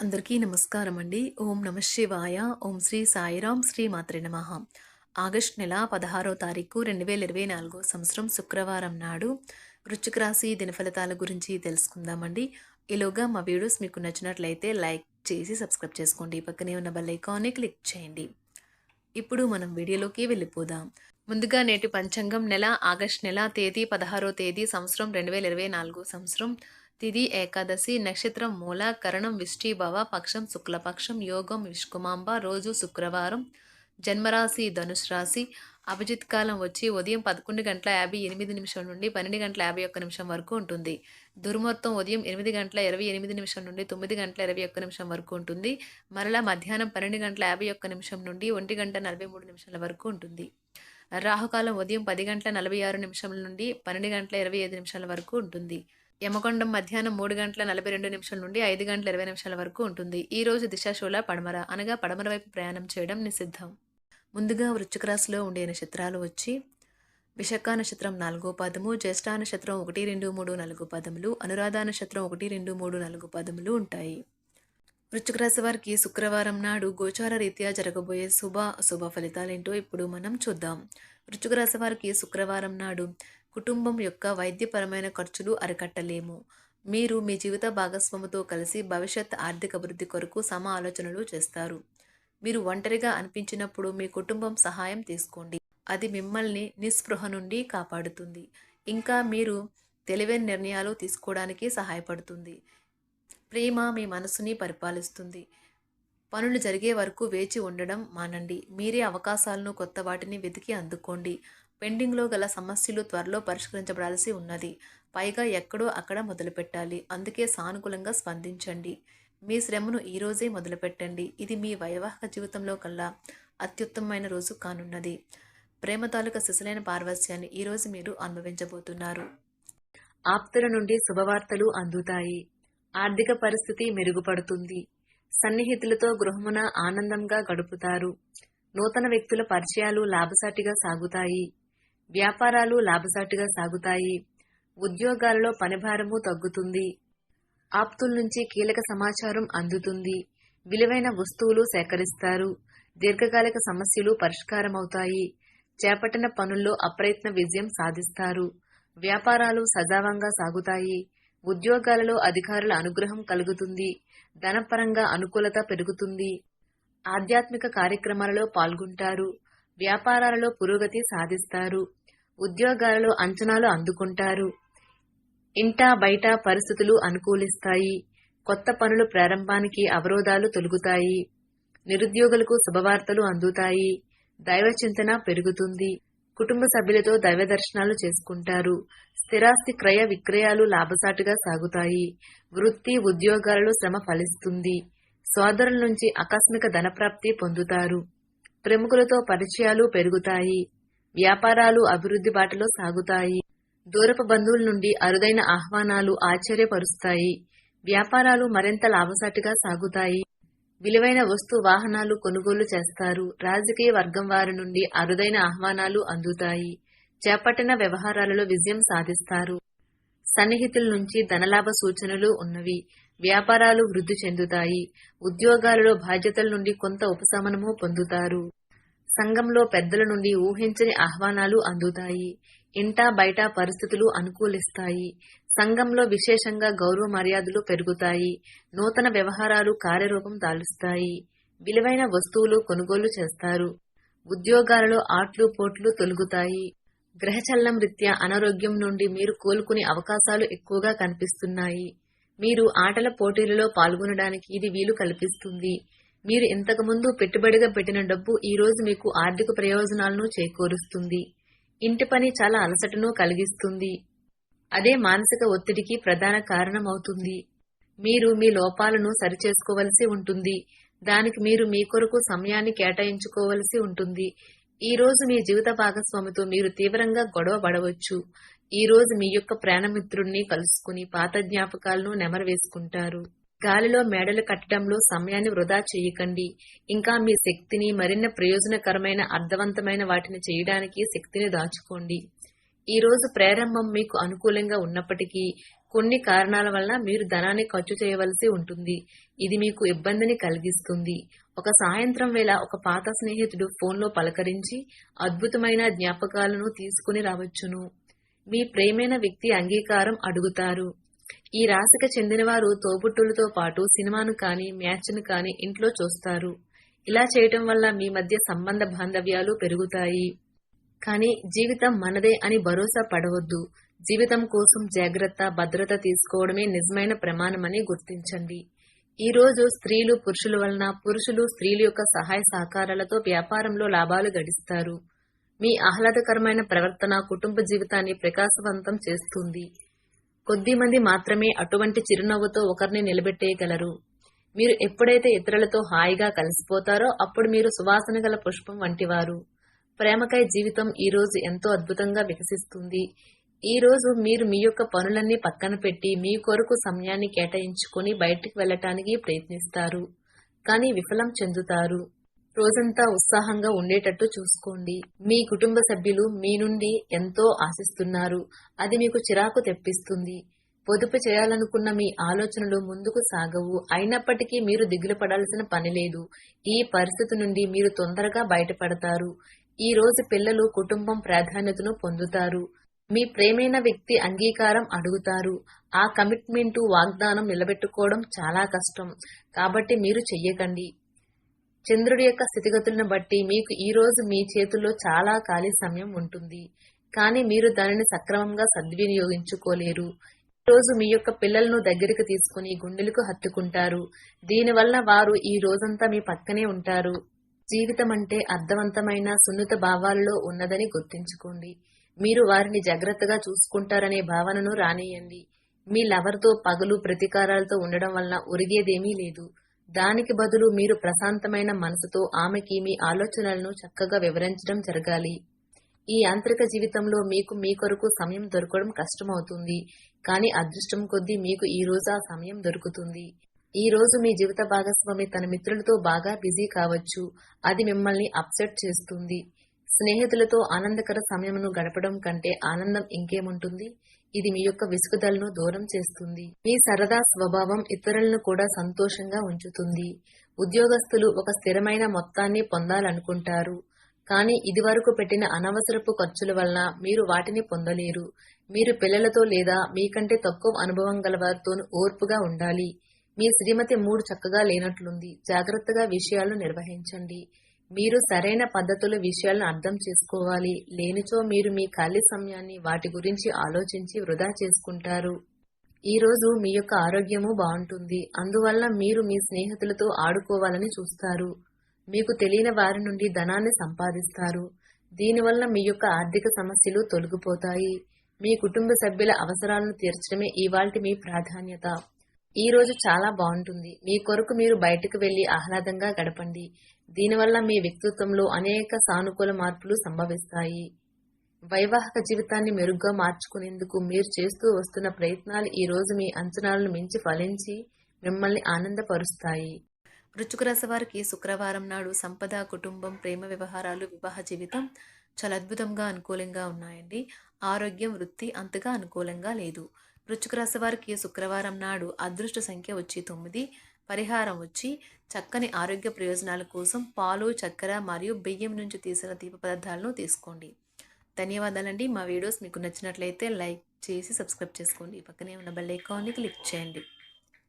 అందరికీ నమస్కారం అండి ఓం నమ శివాయ. ఓం శ్రీ సాయిరాం శ్రీ మాత్రే నమ. ఆగస్ట్ నెల పదహారో తారీఖు రెండు వేల ఇరవై నాలుగో సంవత్సరం శుక్రవారం నాడు వృశ్చిక రాశి దినఫలితాల గురించి తెలుసుకుందామండి. ఈలోగా మా వీడియోస్ మీకు నచ్చినట్లయితే లైక్ చేసి సబ్స్క్రైబ్ చేసుకోండి. పక్కనే ఉన్న బెల్ ఐకాన్ని క్లిక్ చేయండి. ఇప్పుడు మనం వీడియోలోకి వెళ్ళిపోదాం. ముందుగా నేటి పంచాంగం నెల ఆగస్ట్ నెల తేదీ పదహారో తేదీ సంవత్సరం రెండు వేల ఇరవై నాలుగో సంవత్సరం. తిది ఏకాదశి నక్షత్రం మూల కరణం విష్టిభవ పక్షం శుక్లపక్షం యోగం విష్కుమాంబ రోజు శుక్రవారం జన్మరాశి ధనుసు రాశి అభిజిత్ కాలం వచ్చి ఉదయం పదకొండు గంటల యాభై ఎనిమిది నిమిషం నుండి పన్నెండు గంటల యాభై ఒక్క నిమిషం వరకు ఉంటుంది. దుర్ముహూర్తం ఉదయం ఎనిమిది గంటల ఇరవై ఎనిమిది నిమిషం నుండి తొమ్మిది గంటల ఇరవై ఒక్క నిమిషం వరకు ఉంటుంది. మరలా మధ్యాహ్నం పన్నెండు గంటల యాభై ఒక్క నిమిషం నుండి ఒంటి గంట నలభై మూడు నిమిషాల వరకు ఉంటుంది. రాహుకాలం ఉదయం పది గంటల నలభై ఆరు నిమిషం నుండి పన్నెండు గంటల ఇరవై ఐదు నిమిషాల వరకు ఉంటుంది. యమకొండం మధ్యాహ్నం మూడు గంటల నలభై రెండు నిమిషాల నుండి ఐదు గంటల ఇరవై నిమిషాల వరకు ఉంటుంది. ఈ రోజు దిశాశూల పడమర. అనగా పడమర వైపు ప్రయాణం చేయడం నిషిద్ధం. ముందుగా వృశ్చిక రాశిలో ఉండే నక్షత్రాలు వచ్చి విశాఖ నక్షత్రం నాలుగో పదము జ్యేష్ఠ నక్షత్రం ఒకటి రెండు మూడు నాలుగు పదములు అనురాధ నక్షత్రం ఒకటి రెండు మూడు నాలుగు పదములు ఉంటాయి. వృశ్చిక రాశి వారికి శుక్రవారం నాడు గోచార రీత్యా జరగబోయే శుభ అశుభ ఫలితాలేంటో ఇప్పుడు మనం చూద్దాం. వృశ్చిక రాశి వారికి శుక్రవారం నాడు కుటుంబం యొక్క వైద్యపరమైన ఖర్చులు అరికట్టలేము. మీరు మీ జీవిత భాగస్వామితో కలిసి భవిష్యత్ ఆర్థిక అభివృద్ధి కొరకు సమ ఆలోచనలు చేస్తారు. మీరు ఒంటరిగా అనిపించినప్పుడు మీ కుటుంబం సహాయం తీసుకోండి. అది మిమ్మల్ని నిస్పృహ నుండి కాపాడుతుంది. ఇంకా మీరు తెలివైన నిర్ణయాలు తీసుకోవడానికి సహాయపడుతుంది. ప్రేమ మీ మనసుని పరిపాలిస్తుంది. పనులు జరిగే వరకు వేచి ఉండడం మానండి. మీరే అవకాశాలను కొత్త వాటిని వెతికి అందుకోండి. పెండింగ్లో గల సమస్యలు త్వరలో పరిష్కరించబడాల్సి ఉన్నది. పైగా ఎక్కడో అక్కడ మొదలుపెట్టాలి. అందుకే సానుకూలంగా స్పందించండి. మీ శ్రమను ఈరోజే మొదలుపెట్టండి. ఇది మీ వైవాహిక జీవితంలో కల్లా అత్యుత్తమమైన రోజు కానున్నది. ప్రేమ తాలూకా శిశులైన పార్వస్యాన్ని ఈరోజు మీరు అనుభవించబోతున్నారు. ఆప్తుల నుండి శుభవార్తలు అందుతాయి. ఆర్థిక పరిస్థితి మెరుగుపడుతుంది. సన్నిహితులతో గృహమున ఆనందంగా గడుపుతారు. నూతన వ్యక్తుల పరిచయాలు లాభసాటిగా సాగుతాయి. వ్యాపారాలు లాభసాటిగా సాగుతాయి. ఉద్యోగాలలో పనిభారము తగ్గుతుంది. ఆప్తుల నుంచి కీలక సమాచారం అందుతుంది. విలువైన వస్తువులు సేకరిస్తారు. దీర్ఘకాలిక సమస్యలు పరిష్కారమవుతాయి. చేపట్టిన పనుల్లో అప్రయత్న విజయం సాధిస్తారు. వ్యాపారాలు సజావంగా సాగుతాయి. ఉద్యోగాలలో అధికారుల అనుగ్రహం కలుగుతుంది. ధనపరంగా అనుకూలత పెరుగుతుంది. ఆధ్యాత్మిక కార్యక్రమాలలో పాల్గొంటారు. వ్యాపారాలలో పురోగతి సాధిస్తారు. ఉద్యోగాలలో అంచనాలు అందుకుంటారు. ఇంటా బయట పరిస్థితులు అనుకూలిస్తాయి. కొత్త పనులు ప్రారంభానికి అవరోధాలు తొలుగుతాయి. నిరుద్యోగులకు శుభవార్తలు అందుతాయి. దైవ చింతన పెరుగుతుంది. కుటుంబ సభ్యులతో దైవ దర్శనాలు చేసుకుంటారు. స్థిరాస్తి క్రయ విక్రయాలు లాభసాటిగా సాగుతాయి. వృత్తి ఉద్యోగాలలో శ్రమ ఫలిస్తుంది. సోదరుల నుంచి ఆకస్మిక ధనప్రాప్తి పొందుతారు. ప్రముఖులతో పరిచయాలు పెరుగుతాయి. వ్యాపారాలు అభివృద్ధి బాటలో సాగుతాయి. దూరపు బంధువుల నుండి అరుదైన ఆహ్వానాలు ఆశ్చర్యపరుస్తాయి. వ్యాపారాలు మరింత లాభసాటిగా సాగుతాయి. విలువైన వస్తు వాహనాలు కొనుగోలు చేస్తారు. రాజకీయ వర్గం వారి నుండి అరుదైన ఆహ్వానాలు అందుతాయి. చేపట్టిన వ్యవహారాలలో విజయం సాధిస్తారు. సన్నిహితుల నుంచి ధనలాభ సూచనలు ఉన్నవి. వ్యాపారాలు వృద్ధి చెందుతాయి. ఉద్యోగాలలో బాధ్యతల నుండి కొంత ఉపశమనము పొందుతారు. సంఘంలో పెద్దల నుండి ఊహించని ఆహ్వానాలు అందుతాయి. ఇంటా బయట పరిస్థితులు అనుకూలిస్తాయి. సంఘంలో విశేషంగా గౌరవ మర్యాదలు పెరుగుతాయి. నూతన వ్యవహారాలు కార్యరూపం దాలుస్తాయి. విలువైన వస్తువులు కొనుగోలు చేస్తారు. ఉద్యోగాలలో ఆట్లు పోట్లు తొలుగుతాయి. గ్రహచలనం రీత్యా అనారోగ్యం నుండి మీరు కోలుకునే అవకాశాలు ఎక్కువగా కనిపిస్తున్నాయి. మీరు ఆటల పోటీలలో పాల్గొనడానికి ఇది వీలు కల్పిస్తుంది. మీరు ఇంతకుముందు పెట్టుబడిగా పెట్టిన డబ్బు ఈ రోజు మీకు ఆర్థిక ప్రయోజనాలను చేకూరుస్తుంది. ఇంటి పని చాలా అలసటను కలిగిస్తుంది. అదే మానసిక ఒత్తిడికి ప్రధాన కారణమవుతుంది. మీరు మీ లోపాలను సరిచేసుకోవలసి ఉంటుంది. దానికి మీరు మీ కొరకు సమయాన్ని కేటాయించుకోవలసి ఉంటుంది. ఈ రోజు మీ జీవిత భాగస్వామితో మీరు తీవ్రంగా గొడవ పడవచ్చు. ఈ రోజు మీ యొక్క ప్రాణమిత్రుణ్ణి కలుసుకుని పాత జ్ఞాపకాలను నెమరవేసుకుంటారు గాలిలో మేడలు కట్టడంలో సమయాన్ని వృధా చేయకండి. ఇంకా మీ శక్తిని మరిన్ని ప్రయోజనకరమైన అర్థవంతమైన వాటిని చేయడానికి శక్తిని దాచుకోండి. ఈ రోజు ప్రారంభం మీకు అనుకూలంగా ఉన్నప్పటికీ కొన్ని కారణాల వల్ల మీరు ధనాన్ని ఖర్చు చేయవలసి ఉంటుంది. ఇది మీకు ఇబ్బందిని కలిగిస్తుంది. ఒక సాయంత్రం వేళ ఒక పాత స్నేహితుడు ఫోన్లో పలకరించి అద్భుతమైన జ్ఞాపకాలను తీసుకుని రావచ్చును. మీ ప్రేమైన వ్యక్తి అంగీకారం అడుగుతారు. ఈ రాశికి చెందినవారు తోబుట్టులతో పాటు సినిమాను కానీ మ్యాచ్ను కానీ ఇంట్లో చూస్తారు. ఇలా చేయటం వల్ల మీ మధ్య సంబంధ బాంధవ్యాలు పెరుగుతాయి. కానీ జీవితం మనదే అని భరోసా పడవద్దు. జీవితం కోసం జాగ్రత్త భద్రత తీసుకోవడమే నిజమైన ప్రమాణమని గుర్తించండి. ఈ రోజు స్త్రీలు పురుషుల వలన పురుషులు స్త్రీల యొక్క సహాయ సహకారాలతో వ్యాపారంలో లాభాలు గడిస్తారు. మీ ఆహ్లాదకరమైన ప్రవర్తన కుటుంబ జీవితాన్ని ప్రకాశవంతం చేస్తుంది. కొద్ది మంది మాత్రమే అటువంటి చిరునవ్వుతో ఒకరిని నిలబెట్టేయగలరు. మీరు ఎప్పుడైతే ఇతరులతో హాయిగా కలిసిపోతారో అప్పుడు మీరు సువాసన గల పుష్పం వంటివారు. ప్రేమకై జీవితం ఈ రోజు ఎంతో అద్భుతంగా వికసిస్తుంది. ఈ రోజు మీరు మీ యొక్క పనులన్నీ పక్కన పెట్టి మీ కొరకు సమయాన్ని కేటాయించుకొని బయటికి వెళ్ళటానికి ప్రయత్నిస్తారు. కానీ విఫలం చెందుతారు. రోజంతా ఉత్సాహంగా ఉండేటట్టు చూసుకోండి. మీ కుటుంబ సభ్యులు మీ నుండి ఎంతో ఆశిస్తున్నారు. అది మీకు చిరాకు తెప్పిస్తుంది. పొదుపు చేయాలనుకున్న మీ ఆలోచనలు ముందుకు సాగవు. అయినప్పటికీ మీరు దిగులు పడాల్సిన పని లేదు. ఈ పరిస్థితి నుండి మీరు తొందరగా బయటపడతారు. ఈ రోజు పిల్లలు కుటుంబం ప్రాధాన్యతను పొందుతారు. మీ ప్రేమైన వ్యక్తి అంగీకారం అడుగుతారు. ఆ కమిట్మెంటు వాగ్దానం నిలబెట్టుకోవడం చాలా కష్టం. కాబట్టి మీరు చెయ్యకండి. చంద్రుడి యొక్క స్థితిగతులను బట్టి మీకు ఈ రోజు మీ చేతుల్లో చాలా ఖాళీ సమయం ఉంటుంది. కానీ మీరు దానిని సక్రమంగా సద్వినియోగించుకోలేరు. ఈ రోజు మీ యొక్క పిల్లలను దగ్గరికి తీసుకుని గుండెలకు హత్తుకుంటారు. దీనివల్ల వారు ఈ రోజంతా మీ పక్కనే ఉంటారు. జీవితం అంటే అర్థవంతమైన సున్నిత భావాల్లో ఉన్నదని గుర్తుంచుకోండి. మీరు వారిని జాగ్రత్తగా చూసుకుంటారనే భావనను రానియండి మీ లవర్తో పగలు ప్రతీకారాలతో ఉండడం వలన ఒరిగేదేమీ లేదు. దానికి బదులు మీరు ప్రశాంతమైన మనసుతో ఆమెకి మీ ఆలోచనలను చక్కగా వివరించడం జరగాలి. ఈ యాంత్రిక జీవితంలో మీకు మీ కొరకు సమయం దొరకడం కష్టమవుతుంది. కానీ అదృష్టం కొద్దీ మీకు ఈ రోజు ఆ సమయం దొరుకుతుంది. ఈ రోజు మీ జీవిత భాగస్వామి తన మిత్రులతో బాగా బిజీ కావచ్చు. అది మిమ్మల్ని అప్సెట్ చేస్తుంది. స్నేహితులతో ఆనందకర సమయమును గడపడం కంటే ఆనందం ఇంకేముంటుంది? ఇది మీ యొక్క విసుగుదలను దూరం చేస్తుంది. మీ సరదా స్వభావం ఇతరులను కూడా సంతోషంగా ఉంచుతుంది. ఉద్యోగస్తులు ఒక స్థిరమైన మొత్తాన్ని పొందాలనుకుంటారు. కానీ ఇదివరకు పెట్టిన అనవసరపు ఖర్చుల వలన మీరు వాటిని పొందలేరు. మీరు పిల్లలతో లేదా మీకంటే తక్కువ అనుభవం గల వారితో ఓర్పుగా ఉండాలి. మీ శ్రీమతి మూడు చక్కగా లేనట్లుంది. జాగ్రత్తగా విషయాలు నిర్వహించండి. మీరు సరైన పద్ధతుల విషయాలను అర్థం చేసుకోవాలి. లేనిచో మీరు మీ ఖాళీ సమయాన్ని వాటి గురించి ఆలోచించి వృధా చేసుకుంటారు. ఈ రోజు మీ యొక్క ఆరోగ్యము బాగుంటుంది. అందువల్ల మీరు మీ స్నేహితులతో ఆడుకోవాలని చూస్తారు. మీకు తెలియని వారి నుండి ధనాన్ని సంపాదిస్తారు. దీనివల్ల మీ యొక్క ఆర్థిక సమస్యలు తొలగిపోతాయి. మీ కుటుంబ సభ్యుల అవసరాలను తీర్చడమే ఇవాల్టి మీ ప్రాధాన్యత. ఈ రోజు చాలా బాగుంటుంది. మీ కొరకు మీరు బయటకు వెళ్ళి ఆహ్లాదంగా గడపండి. దీనివల్ల మీ వ్యక్తిత్వంలో అనేక సానుకూల మార్పులు సంభవిస్తాయి. వైవాహిక జీవితాన్ని మెరుగ్గా మార్చుకునేందుకు మీరు చేస్తూ వస్తున్న ప్రయత్నాలు ఈ రోజు మీ అంచనాలను మించి ఫలించి మిమ్మల్ని ఆనందపరుస్తాయి. వృశ్చిక రాశి వారికి శుక్రవారం నాడు సంపద కుటుంబం ప్రేమ వ్యవహారాలు వివాహ జీవితం చాలా అద్భుతంగా అనుకూలంగా ఉన్నాయండి. ఆరోగ్యం వృత్తి అంతగా అనుకూలంగా లేదు. వృశ్చిక రాశి వారికి శుక్రవారం నాడు అదృష్ట సంఖ్య వచ్చి తొమ్మిది పరిహారం వచ్చి చక్కని ఆరోగ్య ప్రయోజనాల కోసం పాలు చక్కెర మరియు బియ్యం నుంచి తీసిన తీప పదార్థాలను తీసుకోండి. ధన్యవాదాలండి. మా వీడియోస్ మీకు నచ్చినట్లయితే లైక్ చేసి సబ్స్క్రైబ్ చేసుకోండి. పక్కనే ఉన్న బెల్ ఐకాన్ని క్లిక్ చేయండి.